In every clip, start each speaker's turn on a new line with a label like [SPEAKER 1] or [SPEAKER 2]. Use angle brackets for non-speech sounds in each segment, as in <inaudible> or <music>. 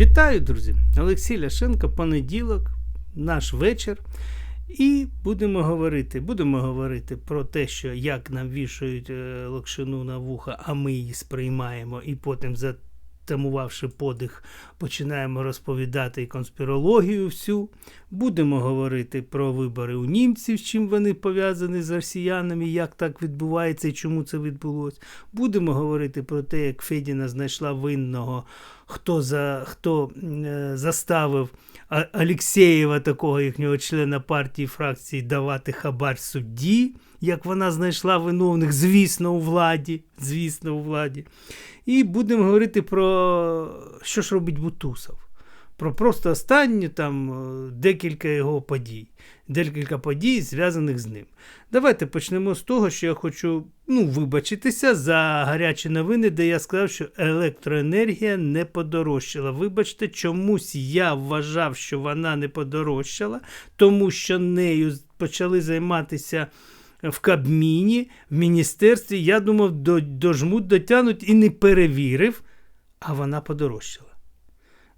[SPEAKER 1] Вітаю, друзі! Олексій Ляшенко, понеділок, наш вечір. І будемо говорити, будемо говорити про те, що як нам вішають е, локшину на вуха, а ми її сприймаємо, і потім, затамувавши подих, починаємо розповідати і конспірологію всю. Будемо говорити про вибори у німців, чим вони пов'язані з росіянами, як так відбувається і чому це відбулося. Будемо говорити про те, як Федіна знайшла винного, хто за, хто е, заставив А- Алєксєєва, такого їхнього члена партії фракції, давати хабар судді, як вона знайшла виновних, звісно, у владі. Звісно, у владі. І будемо говорити про що ж робить Бутусов. Про просто останні там е, декілька його подій, декілька подій, зв'язаних з ним. Давайте почнемо з того, що я хочу ну, вибачитися за гарячі новини, де я сказав, що електроенергія не подорожчала. Вибачте, чомусь я вважав, що вона не подорожчала, тому що нею почали займатися в Кабміні, в міністерстві. Я думав, до, дожмуть, дотягнуть і не перевірив, а вона подорожчала.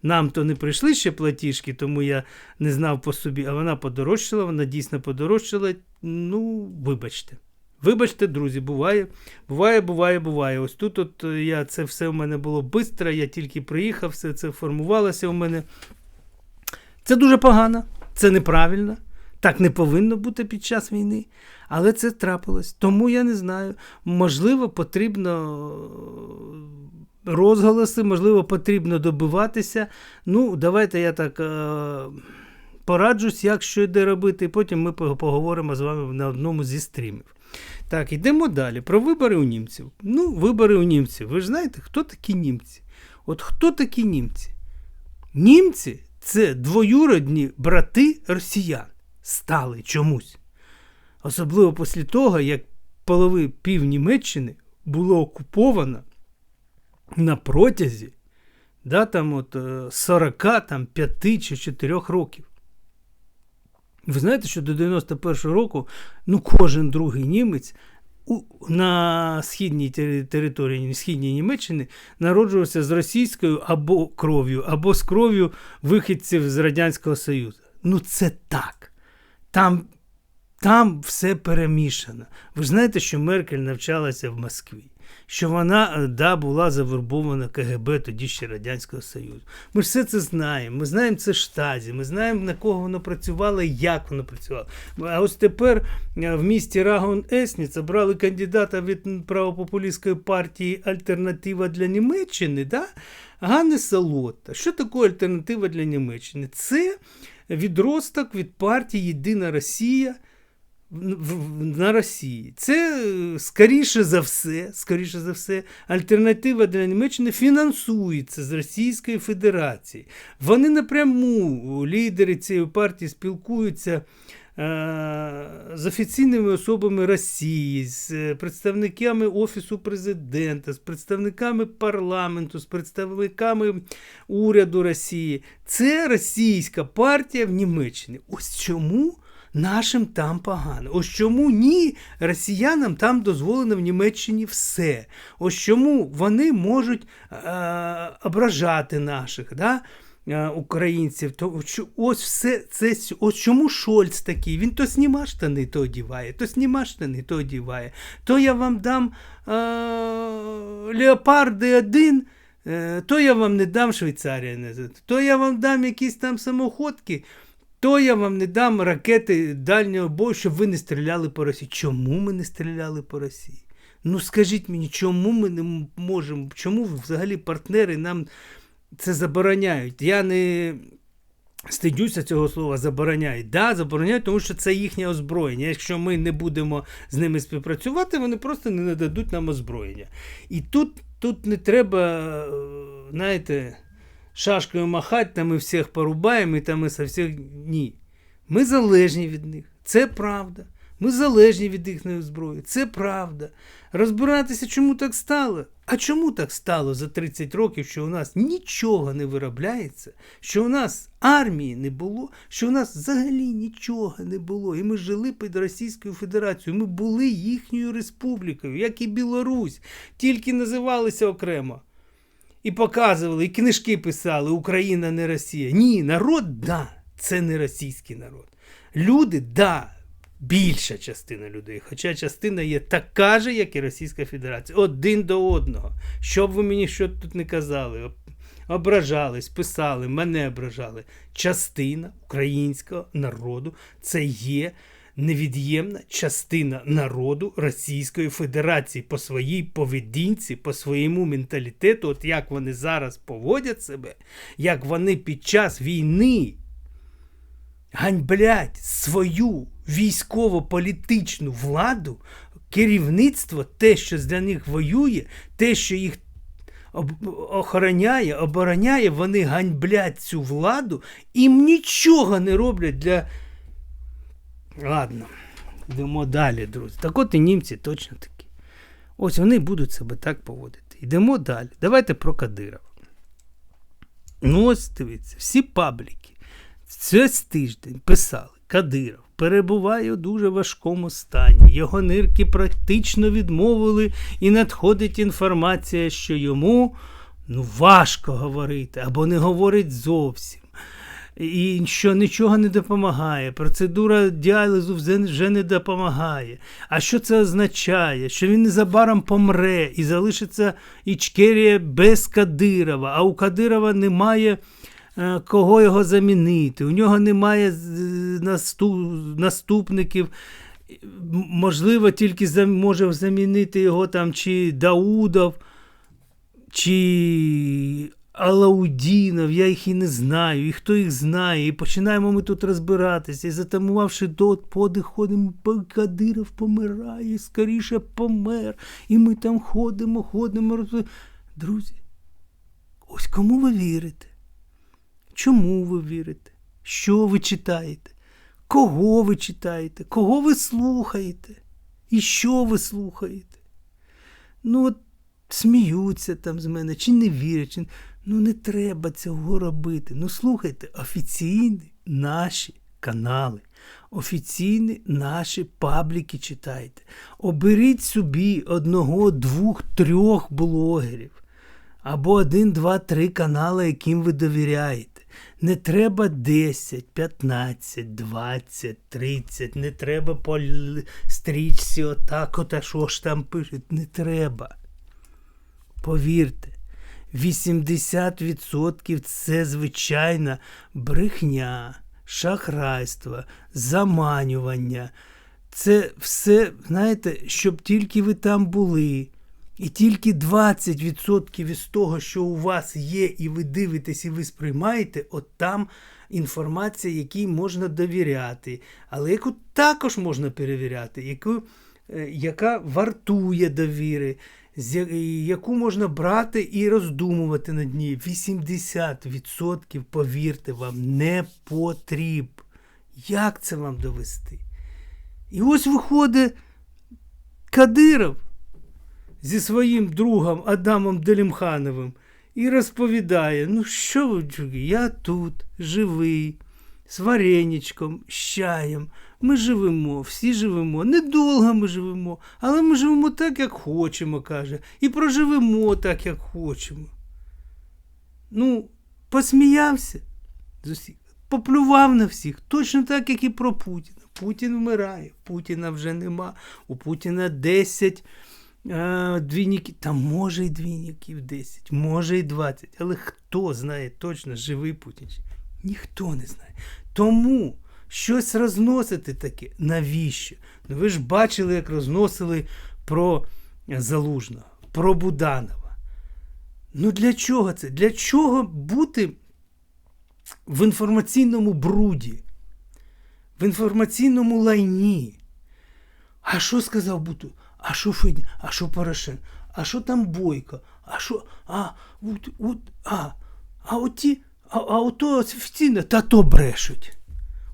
[SPEAKER 1] Нам то не прийшли ще платіжки, тому я не знав по собі, а вона подорожчала, вона дійсно подорожчала. Ну, вибачте. Вибачте, друзі, буває, буває, буває, буває. Ось тут от е, я це все у мене було швидко, я тільки приїхав, все це формувалося у мене. Це дуже погано, це неправильно. Так не повинно бути під час війни, але це трапилось. Тому я не знаю. Можливо, потрібно е, розголоси, можливо, потрібно добиватися. Ну, давайте я так е, пораджусь, як що йде робити, і потім ми поговоримо з вами на одному зі стрімів. Так, йдемо далі. Про вибори у німців. Ну, вибори у німців. Ви ж знаєте, хто такі німці? От хто такі німці? Німці це двоюродні брати росіян стали чомусь. Особливо після того, як полови пів Німеччини було окуповано на протязі да, там от, е, 40, там, 5 чи 4 років. Ви знаєте, що до 91-го року ну, кожен другий німець у, на східній території східній Німеччини народжувався з російською або кров'ю, або з кров'ю вихідців з Радянського Союзу. Ну, це так. Там, там все перемішано. Ви знаєте, що Меркель навчалася в Москві, що вона е, да, була завербована КГБ тоді ще Радянського Союзу. Ми ж все це знаємо. Ми знаємо це штазі, ми знаємо, на кого воно працювало і як воно працювало. А ось тепер е, в місті Рагон Есніц обрали кандидата від правопопулістської партії Альтернатива для Німеччини. Да? Ганни Салотта. Що таке альтернатива для Німеччини? Це відросток від партії Єдина Росія на Росії. Це е, скоріше за все, скоріше за все, альтернатива для Німеччини фінансується з Російської Федерації. Вони напряму, лідери цієї партії, спілкуються. е, З офіційними особами Росії, з е, представниками Офісу президента, з представниками парламенту, з представниками уряду Росії. Це російська партія в Німеччині. Ось чому нашим там погано. Ось чому ні, росіянам там дозволено в Німеччині все. Ось чому вони можуть е, ображати наших. Да? е, Українців, то ось все це ось чому Шольц такий. Він то сніма штани, то одіває, то сніма штани, то одіває. То я вам дам е, Леопарди один, е, то я вам не дам Швейцарія, не то я вам дам якісь там самоходки, то я вам не дам ракети дальнього бою, щоб ви не стріляли по Росії. Чому ми не стріляли по Росії? Ну скажіть мені, чому ми не можемо, чому взагалі партнери нам це забороняють? Я не стидюся цього слова забороняють. Да, забороняють, тому що це їхнє озброєння. Якщо ми не будемо з ними співпрацювати, вони просто не нададуть нам озброєння. І тут, тут не треба, е, знаєте, шашкою махати, там ми всіх порубаємо, і там ми со всіх. Ні. Ми залежні від них. Це правда. Ми залежні від їхньої зброї. Це правда. Розбиратися, чому так стало? А чому так стало за 30 років, що у нас нічого не виробляється, що у нас армії не було, що у нас взагалі нічого не було. І ми жили під Російською Федерацією. Ми були їхньою республікою, як і Білорусь, тільки називалися окремо. І показували, і книжки писали Україна не Росія. Ні, народ, да, це не російський народ. Люди, да, більша частина людей, хоча частина є така же, як і Російська Федерація, один до одного. Щоб ви мені що тут не казали, ображались, писали, мене ображали. Частина українського народу це є невід'ємна частина народу Російської Федерації по своїй поведінці, по своєму менталітету, от як вони зараз поводять себе, як вони під час війни ганьблять свою військово-політичну владу, керівництво, те, що для них воює, те, що їх охороняє, обороняє, вони ганьблять цю владу, їм нічого не роблять для. Ладно, йдемо далі, друзі. Так от і німці точно такі. Ось вони будуть себе так поводити. Йдемо далі. Давайте про Кадирова. Ну, ось дивіться, всі пабліки цей тиждень писали, Кадиров перебуває у дуже важкому стані. Його нирки практично відмовили, і надходить інформація, що йому ну, важко говорити або не говорить зовсім. І що нічого не допомагає. Процедура діалізу вже не допомагає. А що це означає? Що він незабаром помре і залишиться Ічкерія без Кадирова, а у Кадирова немає. Е, кого його замінити. У нього немає наступників. Можливо, тільки може замінити його там чи Даудов, чи Алаудінов, я їх і не знаю, і хто їх знає. І починаємо ми тут розбиратися. І затамувавши дот, подих ходимо, Кадиров помирає, скоріше помер. І ми там ходимо, ходимо. Друзі, ось кому ви вірите? Чому ви вірите? Що ви читаєте? Кого ви читаєте? Кого ви слухаєте? І що ви слухаєте? Ну, от сміються там з мене, чи не вірять. Чи... Ну, не треба цього робити. Ну, слухайте, офіційні наші канали, офіційні наші пабліки читайте. Оберіть собі одного, двох, трьох блогерів. Або один, два, три канали, яким ви довіряєте. Не треба 10, 15, 20, 30, не треба по стрічці отак, ота що ж там пишуть. Не треба. Повірте, 80% це звичайна брехня, шахрайство, заманювання. Це все, знаєте, щоб тільки ви там були. І тільки 20% із того, що у вас є, і ви дивитесь, і ви сприймаєте, от там інформація, якій можна довіряти, але яку також можна перевіряти, яку, е, яка вартує довіри, яку можна брати і роздумувати над ній. 80%, повірте вам, не потріб. Як це вам довести? І ось виходить Кадиров зі своїм другом Адамом Делімхановим і розповідає: ну що ви, я тут живий, з вареничком, з чаєм. Ми живемо, всі живемо, недовго ми живемо, але ми живемо так, як хочемо, каже, і проживемо так, як хочемо. Ну, посміявся з усіх, поплював на всіх, точно так, як і про Путіна. Путін вмирає, Путіна вже нема. У Путіна 10 двійників, та може й двійників 10, може й 20, але хто знає точно, живий Путін? Ніхто не знає. Тому щось розносити таке, навіщо? Ну ви ж бачили, як розносили про Залужного, про Буданова. Ну для чого це? Для чого бути в інформаційному бруді, в інформаційному лайні? А що сказав Буту? А що Федя? А що Порошенко? А що там Бойко? А що? А, от, от, а, а оті, а, а ото офіційно, та то брешуть.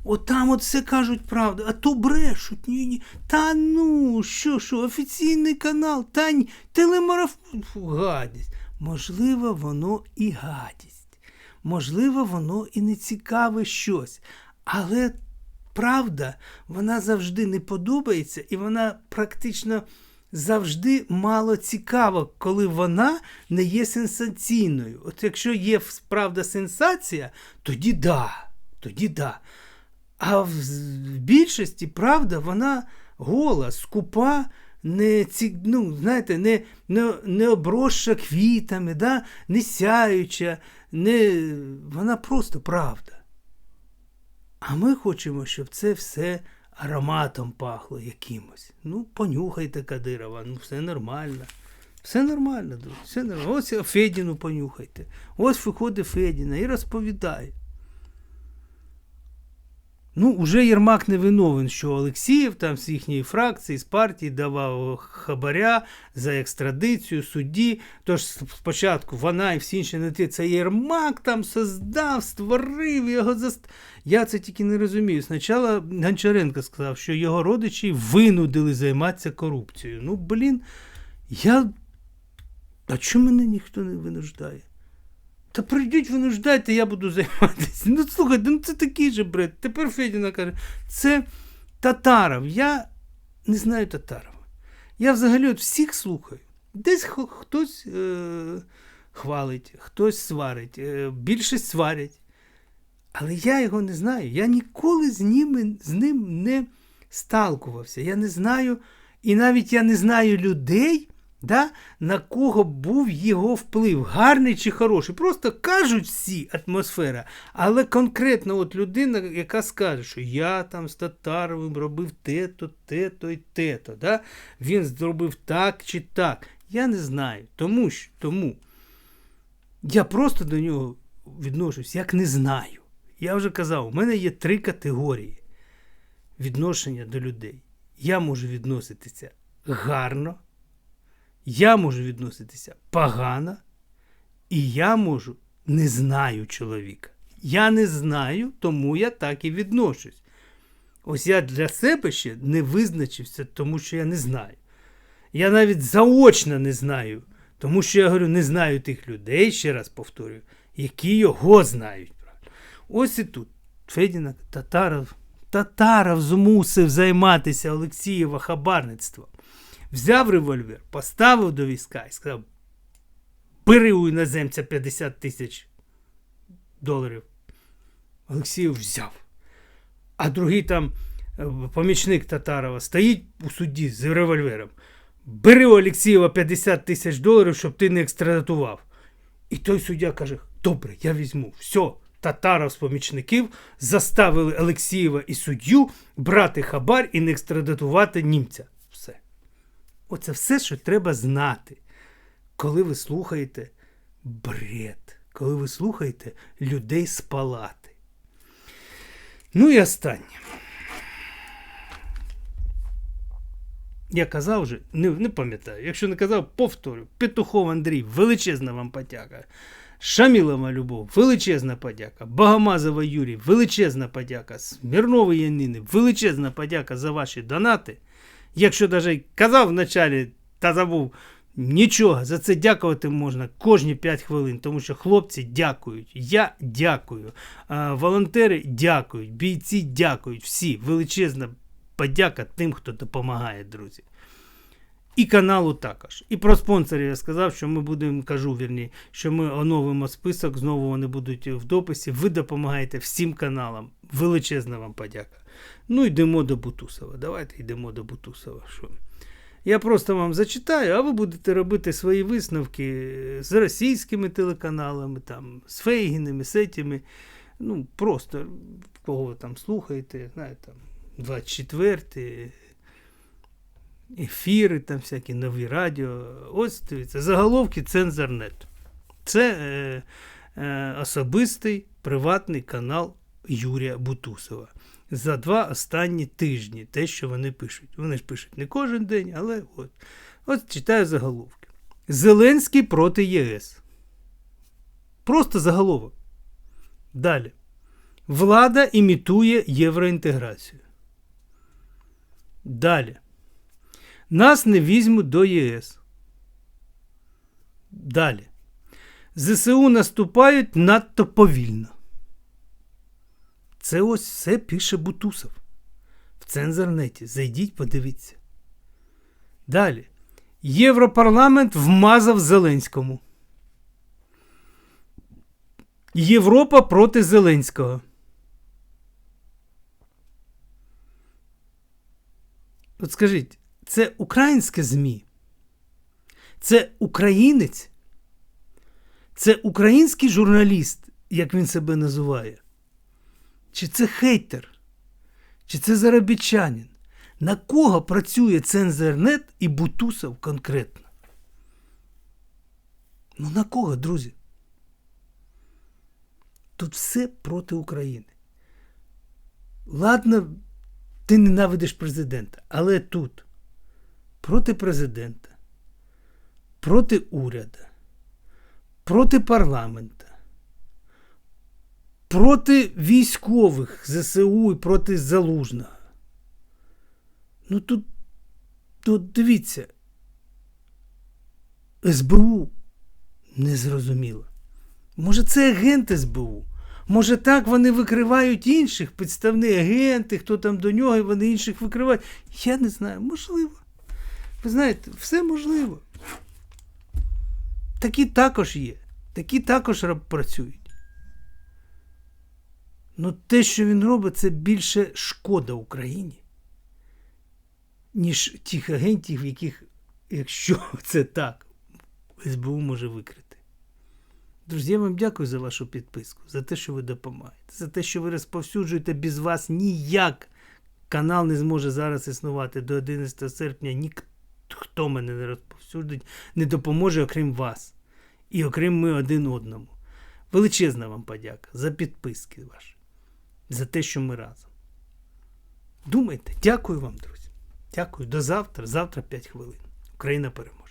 [SPEAKER 1] От там от все кажуть правду, а то брешуть. Ні, ні. Та ну, що, що, офіційний канал, та ні, телемарафон, гадість. Можливо, воно і гадість. Можливо, воно і не цікаве щось. Але правда, вона завжди не подобається, і вона практично завжди мало цікаво, коли вона не є сенсаційною. От якщо є правда сенсація, тоді да, тоді да. А в більшості правда, вона гола, скупа, не ці, ну, знаєте, не, не, не обросша квітами, да? не сяюча, не, вона просто правда. А ми хочемо, щоб це все ароматом пахло якимось. Ну, понюхайте Кадирова, ну все нормально. Все нормально, друзі, все нормально. Ось Федіну понюхайте. Ось виходить Федіна і розповідає. Ну, уже Єрмак не виновен, що Олексіїв там з їхньої фракції, з партії давав хабаря за екстрадицію судді. Тож спочатку вона і всі інші не ті, це Єрмак там создав, створив його заст... Я це тільки не розумію. Спочатку Гончаренко сказав, що його родичі винудили займатися корупцією. Ну, блін, я. А чому мене ніхто не винуждає? Та прийдіть, винуждайте, я буду займатися. Ну, слухайте, ну це такий же бред. Тепер Федіна каже, це Татаров. Я не знаю Татарова. Я взагалі от всіх слухаю. Десь хтось е- хвалить, хтось сварить, е- більшість сварять. Але я його не знаю. Я ніколи з ним, з ним не сталкувався. Я не знаю, і навіть я не знаю людей да, на кого був його вплив, гарний чи хороший. Просто кажуть всі атмосфера, але конкретно от людина, яка скаже, що я там з Татаровим робив те-то, те-то і те-то. Да? Він зробив так чи так. Я не знаю. Тому що тому я просто до нього відношусь, як не знаю. Я вже казав, у мене є три категорії відношення до людей. Я можу відноситися гарно. Я можу відноситися погано, і я можу не знаю чоловіка. Я не знаю, тому я так і відношусь. Ось я для себе ще не визначився, тому що я не знаю. Я навіть заочно не знаю, тому що я говорю, не знаю тих людей, ще раз повторюю, які його знають. Ось і тут Федіна Татаров, Татаров змусив займатися Олексієва хабарництвом взяв револьвер, поставив до війська і сказав: бери у іноземця 50 тисяч доларів. Олексіїв взяв. А другий там е, помічник Татарова стоїть у суді з револьвером. Бери у Олексієва 50 тисяч доларів, щоб ти не екстрадатував. І той суддя каже: Добре, я візьму. Все, Татаров з помічників заставили Олексієва і суддю брати хабар і не екстрадатувати німця. Оце все, що треба знати, коли ви слухаєте бред, коли ви слухаєте людей з палати. Ну і останнє. Я казав вже, не не пам'ятаю. Якщо не казав, повторю. Петухов Андрій, величезна вам подяка. Шамілова Любов, величезна подяка. Багамазова Юрій, величезна подяка. Смірнової Янини, величезна подяка за ваші донати. Якщо навіть казав вначалі та забув, нічого, за це дякувати можна кожні 5 хвилин, тому що хлопці дякують. Я дякую. Волонтери дякують, бійці дякують. Всі величезна подяка тим, хто допомагає, друзі. І каналу також. І про спонсорів я сказав, що ми будемо, кажу вірні, що ми оновимо список, знову вони будуть в дописі. Ви допомагаєте всім каналам. Величезна вам подяка. Ну, йдемо до Бутусова. Давайте йдемо до Бутусова. Що? Я просто вам зачитаю, а ви будете робити свої висновки з російськими телеканалами, там, з Фейгінами, з етями. Ну, просто кого ви там слухаєте, знаєте, там, 24 ефіри, там всякі нові радіо. Ось дивіться, заголовки Цензорнет. Це е, е, особистий приватний канал Юрія Бутусова за два останні тижні те, що вони пишуть. Вони ж пишуть не кожен день, але от. От читаю заголовки. Зеленський проти ЄС. Просто заголовок. Далі. Влада імітує євроінтеграцію. Далі. Нас не візьмуть до ЄС. Далі. ЗСУ наступають надто повільно. Це ось все пише Бутусов. В цензорнеті. Зайдіть, подивіться. Далі. Європарламент вмазав Зеленському. Європа проти Зеленського. От скажіть, це українське ЗМІ? Це українець? Це український журналіст, як він себе називає? Чи це хейтер? Чи це заробітчанин? На кого працює Цензернет і Бутусов конкретно? Ну на кого, друзі? Тут все проти України. Ладно, ти ненавидиш президента, але тут проти президента, проти уряду, проти парламента, проти військових ЗСУ і проти Залужного. Ну тут, тут дивіться, СБУ незрозуміло. Може, це агент СБУ? Може, так вони викривають інших, підставні агенти, хто там до нього, і вони інших викривають. Я не знаю, можливо. Ви знаєте, все можливо. Такі також є. Такі також працюють. Ну те, що він робить, це більше шкода Україні, ніж тих агентів, яких, якщо <laughs> це так, СБУ може викрити. Друзі, я вам дякую за вашу підписку, за те, що ви допомагаєте, за те, що ви розповсюджуєте без вас ніяк. Канал не зможе зараз існувати до 11 серпня. Ніхто мене не розповсюдить, не допоможе, окрім вас. І окрім ми один одному. Величезна вам подяка за підписки ваші, за те, що ми разом. Думайте, дякую вам, друзі. Дякую. До завтра. Завтра 5 хвилин. Україна переможе.